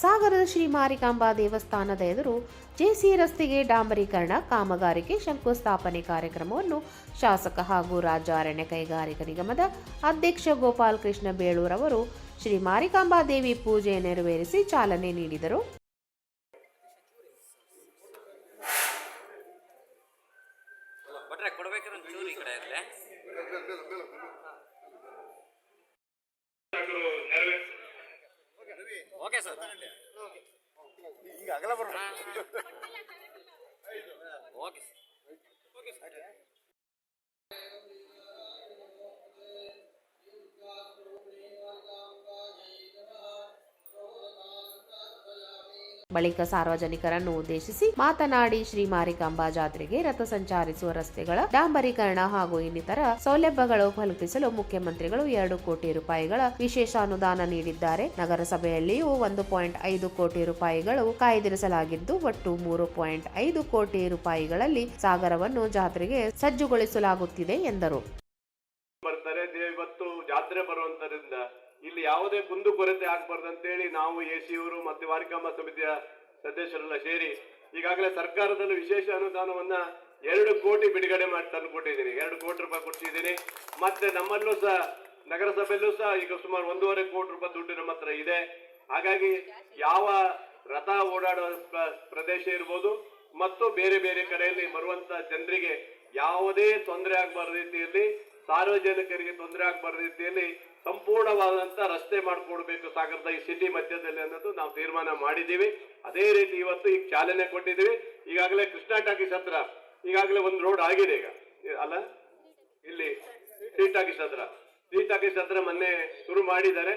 ಸಾಗರದ ಶ್ರೀ ಮಾರಿಕಾಂಬಾ ದೇವಸ್ಥಾನದ ಎದುರು ಜೆಸಿ ರಸ್ತೆಗೆ ಡಾಂಬರೀಕರಣ ಕಾಮಗಾರಿಗೆ ಶಂಕುಸ್ಥಾಪನೆ ಕಾರ್ಯಕ್ರಮವನ್ನು ಶಾಸಕ ಹಾಗೂ ರಾಜ್ಯ ಅರಣ್ಯ ಕೈಗಾರಿಕಾ ನಿಗಮದ ಅಧ್ಯಕ್ಷ ಗೋಪಾಲ್ ಕೃಷ್ಣ ಬೇಳೂರ್ ಅವರು ಶ್ರೀ ಮಾರಿಕಾಂಬಾ ದೇವಿ ಪೂಜೆ ನೆರವೇರಿಸಿ ಚಾಲನೆ ನೀಡಿದರು. ಒಂಚೂರು ಈ ಕಡೆ ಇರಲಿ ಓಕೆ ಸರ್ ಬಳಿಕ ಸಾರ್ವಜನಿಕರನ್ನು ಉದ್ದೇಶಿಸಿ ಮಾತನಾಡಿ ಶ್ರೀ ಮಾರಿಕಾಂಬಾ ಜಾತ್ರೆಗೆ ರಥ ಸಂಚರಿಸುವ ರಸ್ತೆಗಳ ಡಾಂಬರೀಕರಣ ಹಾಗೂ ಇನ್ನಿತರ ಸೌಲಭ್ಯಗಳು ಕಲ್ಪಿಸಲು ಮುಖ್ಯಮಂತ್ರಿಗಳು ಎರಡು ಕೋಟಿ ರೂಪಾಯಿಗಳ ವಿಶೇಷ ಅನುದಾನ ನೀಡಿದ್ದಾರೆ. ನಗರಸಭೆಯಲ್ಲಿಯೂ ಒಂದು ಪಾಯಿಂಟ್ ಐದು ಕೋಟಿ ರೂಪಾಯಿಗಳು ಕಾಯ್ದಿರಿಸಲಾಗಿದ್ದು, ಒಟ್ಟು ಮೂರು ಪಾಯಿಂಟ್ ಐದು ಕೋಟಿ ರೂಪಾಯಿಗಳಲ್ಲಿ ಸಾಗರವನ್ನು ಜಾತ್ರೆಗೆ ಸಜ್ಜುಗೊಳಿಸಲಾಗುತ್ತಿದೆ ಎಂದರು. ಬರ್ತಾರೆ. ಜಾತ್ರೆ ಬರುವಂತರಿಂದ ಇಲ್ಲಿ ಯಾವುದೇ ಕುಂದುಕೊರತೆ ಆಗ್ಬಾರ್ದು ಅಂತೇಳಿ ನಾವು ಎ ಸಿಯವರು ಮತ್ತೆ ವಾರಿಕಾಂಬ ಸಮಿತಿಯ ಸದಸ್ಯರೆಲ್ಲ ಸೇರಿ ಈಗಾಗಲೇ ಸರ್ಕಾರದಲ್ಲಿ ವಿಶೇಷ ಅನುದಾನವನ್ನ ಎರಡು ಕೋಟಿ ಬಿಡುಗಡೆ ಮಾಡಿ ತಂದು ಕೊಟ್ಟಿದ್ದೀನಿ ಎರಡು ಕೋಟಿ ರೂಪಾಯಿ ಕೊಡ್ಸಿದ್ದೀನಿ. ಮತ್ತೆ ನಮ್ಮಲ್ಲೂ ಸಹ, ನಗರಸಭೆಯಲ್ಲೂ ಸಹ ಈಗ ಸುಮಾರು ಒಂದೂವರೆ ಕೋಟಿ ರೂಪಾಯಿ ದುಡ್ಡು ನಮ್ಮ ಹತ್ರ ಇದೆ. ಹಾಗಾಗಿ ಯಾವ ರಥ ಓಡಾಡುವ ಪ್ರದೇಶ ಇರ್ಬೋದು ಮತ್ತು ಬೇರೆ ಬೇರೆ ಕಡೆಯಲ್ಲಿ ಬರುವಂತ ಜನರಿಗೆ ಯಾವುದೇ ತೊಂದರೆ ಆಗಬಾರ್ದ ರೀತಿಯಲ್ಲಿ, ಸಾರ್ವಜನಿಕರಿಗೆ ತೊಂದರೆ ಆಗಬಾರ್ದ ರೀತಿಯಲ್ಲಿ ಸಂಪೂರ್ಣವಾದಂತ ರಸ್ತೆ ಮಾಡಿಕೊಡ್ಬೇಕು ಸಾಗರದ ಈ ಸಿಟಿ ಮಧ್ಯದಲ್ಲಿ ಅನ್ನೋದು ನಾವು ತೀರ್ಮಾನ ಮಾಡಿದ್ದೀವಿ. ಅದೇ ರೀತಿ ಇವತ್ತು ಈಗ ಚಾಲನೆ ಕೊಟ್ಟಿದ್ದೀವಿ. ಈಗಾಗಲೇ ಕೃಷ್ಣಾ ಟಾಕೀಸ್ ಹತ್ರ, ಈಗಾಗಲೇ ಒಂದು ರೋಡ್ ಆಗಿದೆ ಈಗ. ಅಲ್ಲ? ಇಲ್ಲಿ ಟಿ ಟಾಕೀಸ್ ಹತ್ರ. ಟಿ ಹತ್ರ ಮೊನ್ನೆ ಶುರು ಮಾಡಿದ್ದಾರೆ.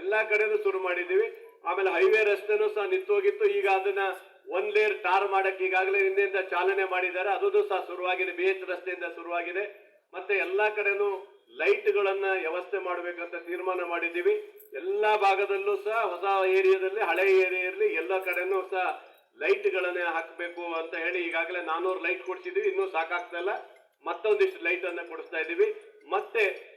ಎಲ್ಲಾ ಕಡೆನೂ ಶುರು ಮಾಡಿದ್ದೀವಿ. ಆಮೇಲೆ ಹೈವೇ ರಸ್ತೆನೂ ಸಹ ನಿಂತೋಗಿತ್ತು. ಈಗ ಅದನ್ನ ಒನ್ ಲೇಯರ್ ಟಾರ್ ಮಾಡಕ್ಕೆ ಈಗಾಗಲೇ ನಿನ್ನೆಯಿಂದ ಚಾಲನೆ ಮಾಡಿದ್ದಾರೆ. ಅದು ಸಹ ಶುರುವಾಗಿದೆ. ಬಿ ಎಚ್ ರಸ್ತೆಯಿಂದ ಶುರುವಾಗಿದೆ. ಮತ್ತೆ ಎಲ್ಲಾ ಕಡೆನೂ ಲೈಟ್ಗಳನ್ನ ವ್ಯವಸ್ಥೆ ಮಾಡಬೇಕಂತ ತೀರ್ಮಾನ ಮಾಡಿದ್ದೀವಿ. ಎಲ್ಲಾ ಭಾಗದಲ್ಲೂ ಸಹ ಹೊಸ ಏರಿಯಾದಲ್ಲಿ, ಹಳೆ ಏರಿಯಾ ಇರಲಿ ಎಲ್ಲ ಕಡೆನೂ ಸಹ ಲೈಟ್ಗಳನ್ನೇ ಹಾಕಬೇಕು ಅಂತ ಹೇಳಿ ಈಗಾಗಲೇ ನಾನೂರು ಲೈಟ್ ಕೊಡ್ಸಿದೀವಿ ಇನ್ನೂ ಸಾಕಾಗ್ತಾ ಇಲ್ಲ. ಮತ್ತೊಂದಿಷ್ಟು ಲೈಟ್ ಅನ್ನ ಕೊಡಿಸ್ತಾ ಇದ್ದೀವಿ. ಮತ್ತೆ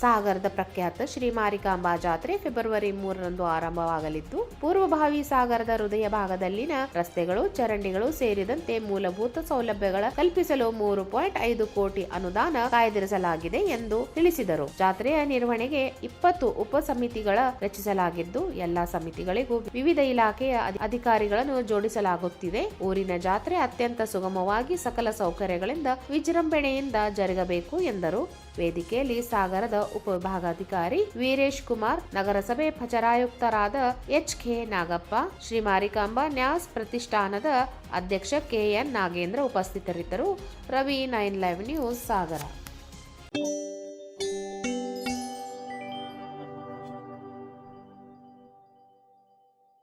ಸಾಗರದ ಪ್ರಖ್ಯಾತ ಶ್ರೀ ಮಾರಿಕಾಂಬಾ ಜಾತ್ರೆ ಫೆಬ್ರವರಿ ಮೂರರಂದು ಆರಂಭವಾಗಲಿದ್ದು, ಪೂರ್ವಭಾವಿ ಸಾಗರದ ಹೃದಯ ಭಾಗದಲ್ಲಿನ ರಸ್ತೆಗಳು, ಚರಂಡಿಗಳು ಸೇರಿದಂತೆ ಮೂಲಭೂತ ಸೌಲಭ್ಯಗಳ ಕಲ್ಪಿಸಲು ಮೂರು ಪಾಯಿಂಟ್ ಐದು ಕೋಟಿ ಅನುದಾನ ಕಾಯ್ದಿರಿಸಲಾಗಿದೆ ಎಂದು ತಿಳಿಸಿದರು. ಜಾತ್ರೆಯ ನಿರ್ವಹಣೆಗೆ ಇಪ್ಪತ್ತು ಉಪ ಸಮಿತಿಗಳ ರಚಿಸಲಾಗಿದ್ದು, ಎಲ್ಲಾ ಸಮಿತಿಗಳಿಗೂ ವಿವಿಧ ಇಲಾಖೆಯ ಅಧಿ- ಅಧಿಕಾರಿಗಳನ್ನು ಜೋಡಿಸಲಾಗುತ್ತಿದೆ. ಊರಿನ ಜಾತ್ರೆ ಅತ್ಯಂತ ಸುಗಮವಾಗಿ ಸಕಲ ಸೌಕರ್ಯಗಳಿಂದ ವಿಜೃಂಭಣೆಯಿಂದ ಜರುಗಬೇಕು. ಎಂದರು. ವೇದಿಕೆಯಲ್ಲಿ ಸಾಗರದ ಉಪವಿಭಾಗಾಧಿಕಾರಿ ವೀರೇಶ್ ಕುಮಾರ್, ನಗರಸಭೆ ಪಚರಾಯುಕ್ತರಾದ ಎಚ್ ಕೆ ನಾಗಪ್ಪ ಶ್ರೀ ಮಾರಿಕಾಂಬಾ ನ್ಯಾಸ್ ಪ್ರತಿಷ್ಠಾನದ ಅಧ್ಯಕ್ಷ ಕೆಎನ್ ನಾಗೇಂದ್ರ ಉಪಸ್ಥಿತರಿದ್ದರು. Ravi nine live news, Sagara.